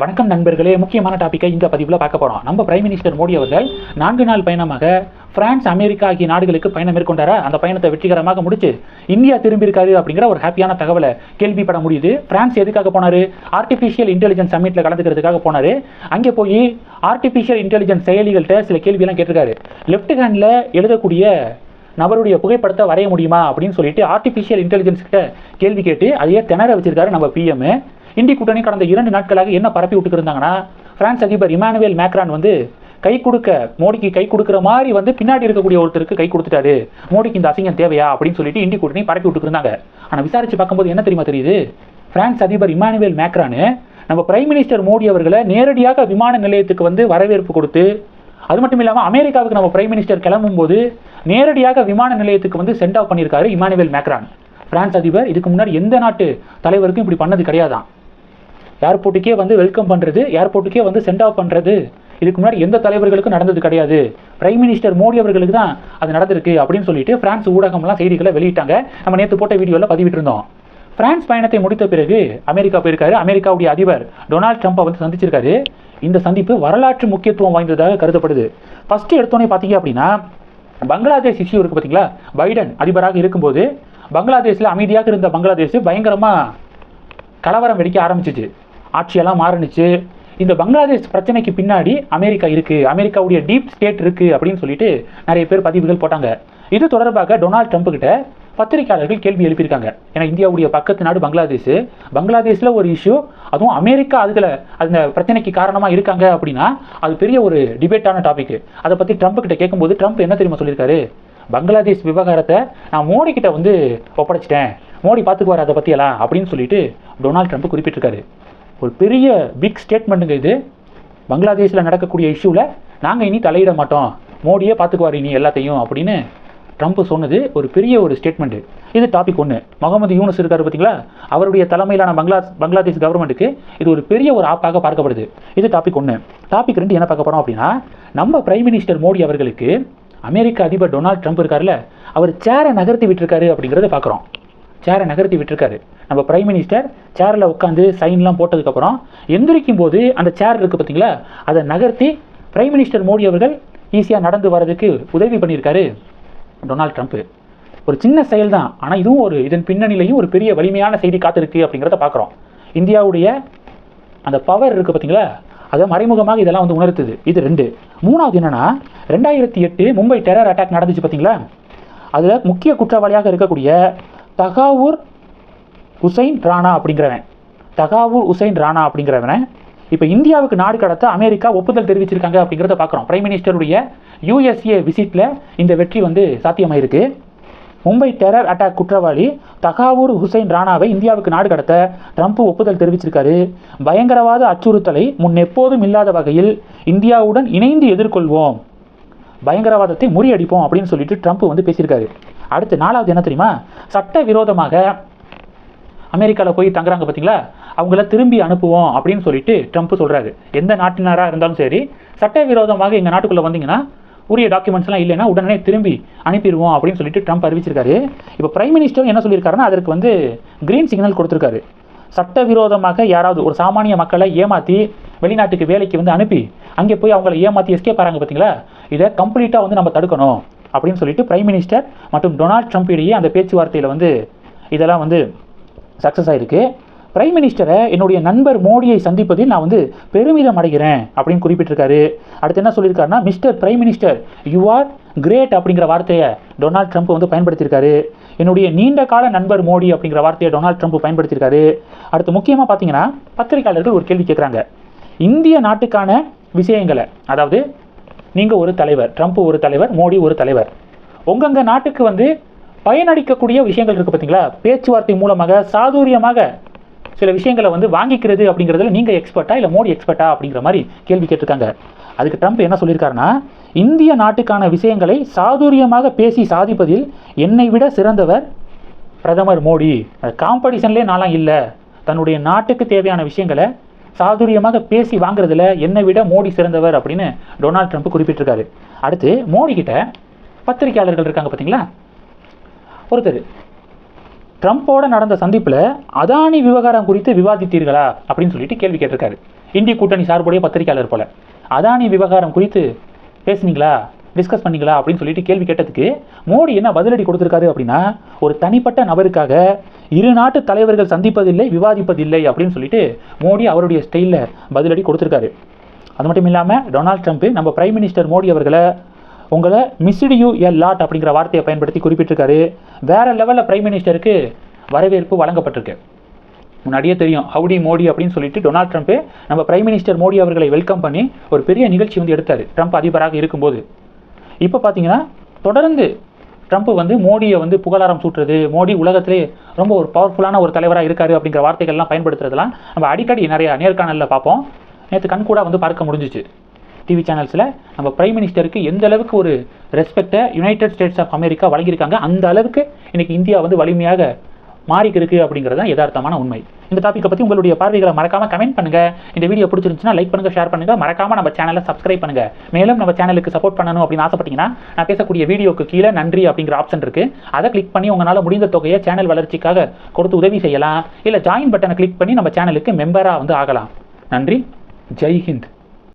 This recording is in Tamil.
வணக்கம் நண்பர்களே முக்கியமான டாப்பிக்கை இந்த பதிவில் பார்க்க போகிறோம் நம்ம பிரைம் மினிஸ்டர் மோடி அவர்கள் நான்கு நாள் பயணமாக பிரான்ஸ் அமெரிக்கா ஆகிய நாடுகளுக்கு பயணம் மேற்கொண்டாரா? அந்த பயணத்தை வெற்றிகரமாக முடிச்சு இந்தியா திரும்பியிருக்காரு அப்படிங்கிற ஒரு ஹாப்பியான தகவலை கேள்விப்பட முடியுது. பிரான்ஸ் எதுக்காக போனார்? ஆர்டிஃபிஷியல் இன்டெலிஜென்ஸ் சம்மிட்டில் கலந்துக்கிறதுக்காக போனார். அங்கே போய் ஆர்டிஃபிஷியல் இன்டெலிஜென்ஸ் செயலிகள்கிட்ட சில கேள்வியெல்லாம் கேட்டிருக்காரு. லெஃப்ட் ஹேண்டில் எழுதக்கூடிய நபருடைய புகைப்படத்தை வரைய முடியுமா அப்படின்னு சொல்லிட்டு ஆர்டிஃபிஷியல் இன்டெலிஜென்ஸ் கிட்ட கேள்வி கேட்டு அதையே திணற வச்சிருக்காரு நம்ம பிஎம் இந்தி கூட்டணி கடந்த இரண்டு நாட்களாக என்ன பரப்பி விட்டுருந்தாங்கன்னா பிரான்ஸ் அதிபர் இமானுவேல் மேக்ரான் வந்து கை கொடுக்க மோடிக்கு கை கொடுக்குற மாதிரி வந்து பின்னாடி இருக்கக்கூடிய ஒருத்தருக்கு கை கொடுத்துட்டாரு. மோடிக்கு இந்த அசிங்கம் தேவையா அப்படின்னு சொல்லிட்டு இந்தி கூட்டணி பரப்பி விட்டுருந்தாங்க ஆனால் விசாரிச்சு பார்க்கும்போது என்ன தெரியுமா தெரியுது? பிரான்ஸ் அதிபர் இமானுவேல் மேக்ரானு நம்ம பிரைம் மினிஸ்டர் மோடி அவர்களை நேரடியாக விமான நிலையத்துக்கு வந்து வரவேற்பு கொடுத்து அது மட்டும் இல்லாமல் அமெரிக்காவுக்கு நம்ம பிரைம் மினிஸ்டர் கிளம்பும்போது நேரடியாக விமான நிலையத்துக்கு வந்து சென்ட் ஆஃப் பண்ணியிருக்காரு இமானுவேல் மேக்ரான். பிரான்ஸ் அதிபர் இதுக்கு முன்னாடி எந்த நாட்டு தலைவருக்கும் இப்படி பண்ணது கிடையாதான். ஏர்போர்ட்டுக்கே வந்து வெல்கம் பண்ணுறது ஏர்போர்ட்டுக்கே வந்து சென்ட் ஆஃப் பண்ணுறது இதுக்கு முன்னாடி எந்த தலைவர்களுக்கும் நடந்தது கிடையாது. பிரைம் மினிஸ்டர் மோடி அவர்களுக்கு தான் அது நடந்திருக்கு அப்படின்னு சொல்லிட்டு பிரான்ஸ் ஊடகம்லாம் செய்திகளை வெளியிட்டாங்க. நம்ம நேற்று போட்ட வீடியோவில் பதிவிட்டிருந்தோம். பிரான்ஸ் பயணத்தை முடித்த பிறகு அமெரிக்கா போயிருக்காரு. அமெரிக்காவுடைய அதிபர் டொனால்ட் ட்ரம்ப்பை வந்து சந்திச்சிருக்காரு. இந்த சந்திப்பு வரலாற்று முக்கியத்துவம் வாய்ந்ததாக கருதப்படுது. ஃபஸ்ட்டு எடுத்தோன்னே பார்த்தீங்க அப்படின்னா பங்களாதேஷ் இஷ்யூ இருக்குது பார்த்தீங்களா பைடன் அதிபராக இருக்கும்போது பங்களாதேஷில் அமைதியாக இருந்த பங்களாதேஷ் பயங்கரமாக கலவரம் வெடிக்க ஆரம்பிச்சிச்சு. ஆட்சியெல்லாம் மாறுனுச்சு. இந்த பங்களாதேஷ் பிரச்சனைக்கு பின்னாடி அமெரிக்கா இருக்கு. அமெரிக்காவுடைய டீப் ஸ்டேட் இருக்கு அப்படின்னு சொல்லிட்டு நிறைய பேர் பதிவுகள் போட்டாங்க. இது தொடர்பாக டொனால்ட் ட்ரம்ப் கிட்ட பத்திரிகையாளர்கள் கேள்வி எழுப்பியிருக்காங்க. ஏன்னா இந்தியாவுடைய பக்கத்து நாடு பங்களாதேஷ். பங்களாதேஷில் ஒரு இஷ்யூ அதுவும் அமெரிக்கா அதுல அந்த பிரச்சனைக்கு காரணமாக இருக்காங்க அப்படின்னா அது பெரிய ஒரு டிபேட்டான டாபிக் அதை பற்றி ட்ரம்ப் கிட்ட கேட்கும்போது ட்ரம்ப் என்ன தெரியுமா சொல்லியிருக்காரு? பங்களாதேஷ் விவகாரத்தை நான் மோடி கிட்ட வந்து ஒப்படைச்சிட்டேன். மோடி பார்த்துக்குவார் அதை பற்றியெல்லாம் அப்படின்னு சொல்லிட்டு டொனால்ட் ட்ரம்ப் குறிப்பிட்டிருக்காரு. ஒரு பெரிய பிக் ஸ்டேட்மெண்ட்டுங்க இது. பங்களாதேஷில் நடக்கக்கூடிய இஷ்யூவில் நாங்கள் இனி தலையிட மாட்டோம். மோடியே பார்த்துக்குவார் இனி எல்லாத்தையும் அப்படின்னு ட்ரம்ப் சொன்னது ஒரு பெரிய ஒரு ஸ்டேட்மெண்ட்டு இது டாபிக் ஒன்று முகமது யூனஸ் இருக்கார் பார்த்தீங்களா அவருடைய தலைமையிலான பங்களா பங்களாதேஷ் கவர்மெண்ட்டுக்கு இது ஒரு பெரிய ஒரு ஆப்பாக பார்க்கப்படுது. இது டாபிக் ஒன்று டாபிக் ரெண்டு என்ன பார்க்க போகிறோம் அப்படின்னா நம்ம பிரைம் மினிஸ்டர் மோடி அவர்களுக்கு அமெரிக்க அதிபர் டொனால்ட் ட்ரம்ப் இருக்கார்ல அவர் சேரை நகர்த்தி விட்டுருக்காரு அப்படிங்கிறத பார்க்குறோம் சேரை நகர்த்தி விட்டுருக்காரு. நம்ம பிரைம் மினிஸ்டர் சேரில் உட்காந்து சைன்லாம் போட்டதுக்கப்புறம் எந்திரிக்கும் போது அந்த சேர் இருக்குது பார்த்தீங்களா? அதை நகர்த்தி பிரைம் மினிஸ்டர் மோடி அவர்கள் ஈஸியாக நடந்து வர்றதுக்கு உதவி பண்ணியிருக்காரு. டொனால்ட் ட்ரம்ப்பு ஒரு சின்ன செயல் தான் ஆனால் இதுவும் ஒரு இதன் பின்னணியிலையும் ஒரு பெரிய வலிமையான செய்தி காத்திருக்கு அப்படிங்கிறத பார்க்குறோம். இந்தியாவுடைய அந்த பவர் இருக்குது பார்த்தீங்களா? அதை மறைமுகமாக இதெல்லாம் வந்து உணர்த்துது. இது ரெண்டு. மூணாவது என்னென்னா ரெண்டாயிரத்தி எட்டு மும்பை டெரர் அட்டாக் நடந்துச்சு பார்த்தீங்களா? அதில் முக்கிய குற்றவாளியாக இருக்கக்கூடிய தகாவூர் உசைன் ராணா அப்படிங்கிறவன். தகாவூர் உசைன் ராணா அப்படிங்கிறவனை இப்போ இந்தியாவுக்கு நாடு கடத்த அமெரிக்கா ஒப்புதல் தெரிவிச்சிருக்காங்க அப்படிங்கிறத பார்க்குறோம். பிரைம் மினிஸ்டருடைய யூஎஸ்ஏ விசிட்டில் இந்த வெற்றி வந்து சாத்தியமாயிருக்கு. மும்பை டெரர் அட்டாக் குற்றவாளி தகாவூர் ஹுசைன் ராணாவை இந்தியாவுக்கு நாடு கடத்த ட்ரம்ப் ஒப்புதல் தெரிவிச்சிருக்காரு. பயங்கரவாத அச்சுறுத்தலை முன் எப்போதும் இல்லாத வகையில் இந்தியாவுடன் இணைந்து எதிர்கொள்வோம். பயங்கரவாதத்தை முறியடிப்போம் அப்படின்னு சொல்லிட்டு ட்ரம்ப் வந்து பேசியிருக்காரு. அடுத்து நாலாவது என்ன தெரியுமா? சட்டவிரோதமாக அமெரிக்காவில் போய் தங்குறாங்க பார்த்தீங்களா அவங்கள திரும்பி அனுப்புவோம் அப்படின்னு சொல்லிட்டு ட்ரம்ப் சொல்கிறாரு எந்த நாட்டினராக இருந்தாலும் சரி சட்டவிரோதமாக எங்கள் நாட்டுக்குள்ளே வந்தீங்கன்னா உரிய டாக்குமெண்ட்ஸ்லாம் இல்லைன்னா உடனே திரும்பி அனுப்பிடுவோம் அப்படின்னு சொல்லிட்டு ட்ரம்ப் அறிவிச்சிருக்காரு. இப்போ பிரைம் மினிஸ்டர் என்ன சொல்லியிருக்காருன்னா அதற்கு வந்து கிரீன் சிக்னல் கொடுத்துருக்காரு. சட்டவிரோதமாக யாராவது ஒரு சாமானிய மக்களை ஏமாற்றி வெளிநாட்டுக்கு வேலைக்கு வந்து அனுப்பி அங்கே போய் அவங்களை ஏமாற்றி எஸ்கேப் ஆகிறாங்க பார்த்தீங்களா இதை கம்ப்ளீட்டாக வந்து நம்ம தடுக்கணும் அப்படின்னு சொல்லிட்டு பிரைம் மினிஸ்டர் மற்றும் டொனால்ட் ட்ரம்ப் இடையே அந்த பேச்சுவார்த்தையில் வந்து இதெல்லாம் வந்து சக்ஸஸ் ஆயிருக்கு. பிரைம் மினிஸ்டரை என்னுடைய நண்பர் மோடியை சந்திப்பதில் நான் வந்து பெருமிதம் அடைகிறேன் அப்படின்னு குறிப்பிட்டிருக்காரு. அடுத்து என்ன சொல்லியிருக்காருன்னா mister prime minister you are great அப்படிங்கிற வார்த்தையை டொனால்ட் ட்ரம்ப் வந்து பயன்படுத்தியிருக்காரு. என்னுடைய நீண்ட கால நண்பர் மோடி அப்படிங்கிற வார்த்தையை டொனால்ட் ட்ரம்ப் பயன்படுத்தியிருக்காரு. அடுத்து முக்கியமாக பார்த்தீங்கன்னா பத்திரிகையாளர்கள் ஒரு கேள்வி கேட்குறாங்க இந்திய நாட்டுக்கான விஷயங்களை அதாவது நீங்கள் ஒரு தலைவர் ட்ரம்ப் ஒரு தலைவர் மோடி ஒரு தலைவர். உங்கங்க நாட்டுக்கு வந்து பயனளிக்கக்கூடிய விஷயங்கள் இருக்குது பார்த்தீங்களா? பேச்சுவார்த்தை மூலமாக சாதுரியமாக சில விஷயங்களை வந்து வாங்கிக்கிறது அப்படிங்கிறதுல நீங்கள் எக்ஸ்பர்ட்டா இல்லை மோடி எக்ஸ்பர்ட்டா அப்படிங்கிற மாதிரி கேள்வி கேட்டிருக்காங்க. அதுக்கு ட்ரம்ப் என்ன சொல்லியிருக்காருன்னா இந்திய நாட்டுக்கான விஷயங்களை சாதுரியமாக பேசி சாதிப்பதில் என்னை விட சிறந்தவர் பிரதமர் மோடி. காம்படிஷன்லேயே நாளாம் இல்லை. தன்னுடைய நாட்டுக்கு தேவையான விஷயங்களை சாதுரியமாக பேசி வாங்குறதுல என்னை விட மோடி சிறந்தவர் அப்படின்னு டொனால்ட் ட்ரம்ப் குறிப்பிட்டிருக்காரு. அடுத்து மோடி கிட்ட பத்திரிகையாளர்கள் இருக்காங்க பார்த்தீங்களா? ஒருத்தர் ட்ரம்ப்போட நடந்த சந்திப்பில் அதானி விவகாரம் குறித்து விவாதித்தீர்களா அப்படின்னு சொல்லிட்டு கேள்வி கேட்டிருக்காரு. இந்திய கூட்டணி சார்புடைய பத்திரிகையாளர் போல. அதானி விவகாரம் குறித்து பேசுனீங்களா? டிஸ்கஸ் பண்ணீங்களா? அப்படின்னு சொல்லிட்டு கேள்வி கேட்டதுக்கு மோடி என்ன பதிலடி கொடுத்துருக்காரு அப்படின்னா ஒரு தனிப்பட்ட நபருக்காக இரு நாட்டு தலைவர்கள் சந்திப்பதில்லை விவாதிப்பதில்லை அப்படின்னு சொல்லிட்டு மோடி அவருடைய ஸ்டைலில் பதிலடி கொடுத்துருக்காரு. அது மட்டும் இல்லாமல் டொனால்ட் ட்ரம்ப் நம்ம பிரைம் மினிஸ்டர் மோடி அவர்களை உங்களை மிஸ்டு யூ எ லாட் அப்படிங்கிற வார்த்தையை பயன்படுத்தி குறிப்பிட்டிருக்காரு. வேறு லெவலில் பிரைம் மினிஸ்டருக்கு வரவேற்பு வழங்கப்பட்டிருக்கு. முன்னாடியே தெரியும் ஹவுடி மோடி அப்படின்னு சொல்லிட்டு டொனால்ட் ட்ரம்ப்பே நம்ம பிரைம் மினிஸ்டர் மோடி அவர்களை வெல்கம் பண்ணி ஒரு பெரிய நிகழ்ச்சி வந்து எடுத்தார். ட்ரம்ப் அதிபராக இருக்கும்போது. இப்போ பார்த்தீங்கன்னா தொடர்ந்து ட்ரம்ப் வந்து மோடியை வந்து புகழாரம் சூட்டுறது மோடி உலகத்திலே ரொம்ப ஒரு பவர்ஃபுல்லான ஒரு தலைவராக இருக்காரு அப்படிங்கிற வார்த்தைகள்லாம் பயன்படுத்துறதெல்லாம் நம்ம அடிக்கடி நிறையா நேர்காணலில் பார்ப்போம். நேற்று கண்கூட வந்து பார்க்க முடிஞ்சிச்சு. டிவி சேனல்ஸில் நம்ம பிரைம் மினிஸ்டருக்கு எந்த அளவுக்கு ஒரு ரெஸ்பெக்டை யுனைடெட் ஸ்டேட்ஸ் ஆஃப் அமெரிக்கா வழங்கியிருக்காங்க அந்த அளவுக்கு இன்றைக்கி இந்தியா வந்து வலிமையாக மாறிக்கிருக்கு அப்படிங்கிறது தான் யதார்த்தமான உண்மை. இந்த டாப்பிக்கை பற்றி உங்களுடைய பார்வைகளை மறக்காமல் கமெண்ட் பண்ணுங்கள் இந்த வீடியோ பிடிச்சிருந்துச்சுன்னா லைக் பண்ணுங்கள் ஷேர் பண்ணுங்கள் மறக்காமல் நம்ம சேனலை சப்ஸ்கிரைப் பண்ணுங்கள் மேலும் நம்ம சேனலுக்கு சப்போர்ட் பண்ணணும் அப்படின்னு ஆசைப்பட்டீங்கன்னா நான் பேசக்கூடிய வீடியோக்கு கீழே நன்றி அப்படிங்கிற ஆப்ஷன் இருக்குது அதை கிளிக் பண்ணி உங்களால் முடிந்த தொகையை சேனல் வளர்ச்சிக்காக கொடுத்து உதவி செய்யலாம். இல்லை ஜாயின் பட்டனை கிளிக் பண்ணி நம்ம சேனலுக்கு மெம்பராக வந்து ஆகலாம். நன்றி. ஜெய் ஹிந்த்.